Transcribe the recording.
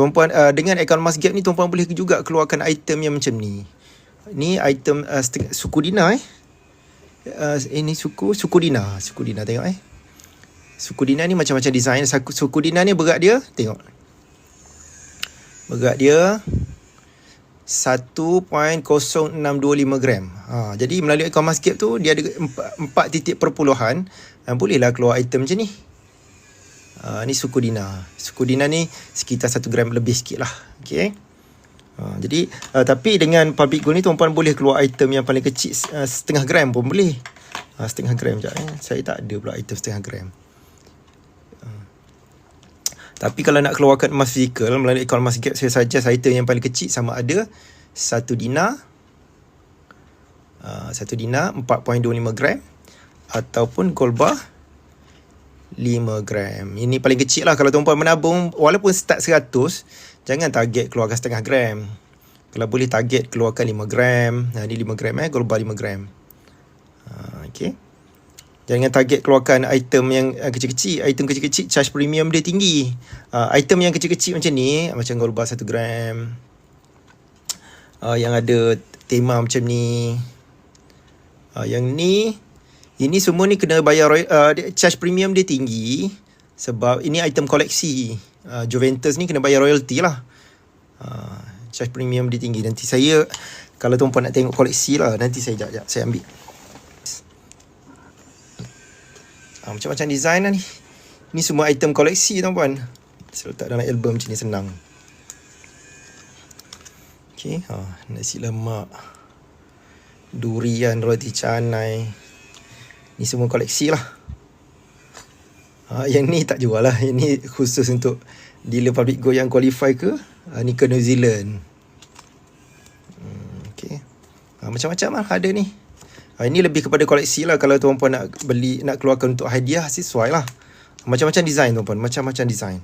Tuan-puan uh, dengan account Mas Gap ni tuan-puan boleh juga keluarkan item yang macam ni. Ni item uh, suku Dina eh. Uh, ini suku suku Dina, suku Dina tengok eh. Suku Dina ni macam-macam design. Suku, suku Dina ni berat dia, tengok. Berat dia 1.0625 gram. Ha, jadi melalui account Mas Gap tu dia ada 4, 4 titik perpuluhan. Ha, bolehlah keluar item macam ni. Uh, ni suku Dina. Suku Dina ni sekitar 1 gram lebih sikit lah. Okay. Uh, jadi uh, tapi dengan public gold ni tuan-puan boleh keluar item yang paling kecil uh, setengah gram pun boleh. Uh, setengah gram sekejap eh. Saya tak ada pula item setengah gram. Tapi kalau nak keluarkan emas fizikal melalui akaun emas gap saya suggest item yang paling kecil sama ada 1 dinar uh, 1 dinar 4.25 gram ataupun gold bar 5 gram. Ini paling kecil lah kalau tuan-puan menabung walaupun start 100 jangan target keluarkan setengah gram. Kalau boleh target keluarkan 5 gram. Nah ni 5 gram eh gold bar 5 gram. Ha, okay. Jangan target keluarkan item yang uh, kecil-kecil. Item kecil-kecil charge premium dia tinggi. Uh, item yang kecil-kecil macam ni macam gold bar 1 gram. Uh, yang ada tema macam ni. Uh, yang ni ini semua ni kena bayar uh, charge premium dia tinggi sebab ini item koleksi. Uh, Juventus ni kena bayar royalty lah. Uh, charge premium dia tinggi. Nanti saya kalau tuan-puan nak tengok koleksi lah nanti saya jap jap saya ambil. Uh, macam-macam design lah ni. Ni semua item koleksi tuan-puan. Saya letak dalam album macam ni senang. Okay, ha, nasi lemak. Durian, roti canai. Ni semua koleksi lah. Ha, yang ni tak jual lah. Yang ni khusus untuk dealer public go yang qualify ke. Ha, ni ke New Zealand. Hmm, okay. Ha, macam-macam lah ada ni. Ha, ini lebih kepada koleksi lah. Kalau tuan-puan nak beli, nak keluarkan untuk hadiah, sesuai lah. Macam-macam design tuan-puan. Macam-macam design.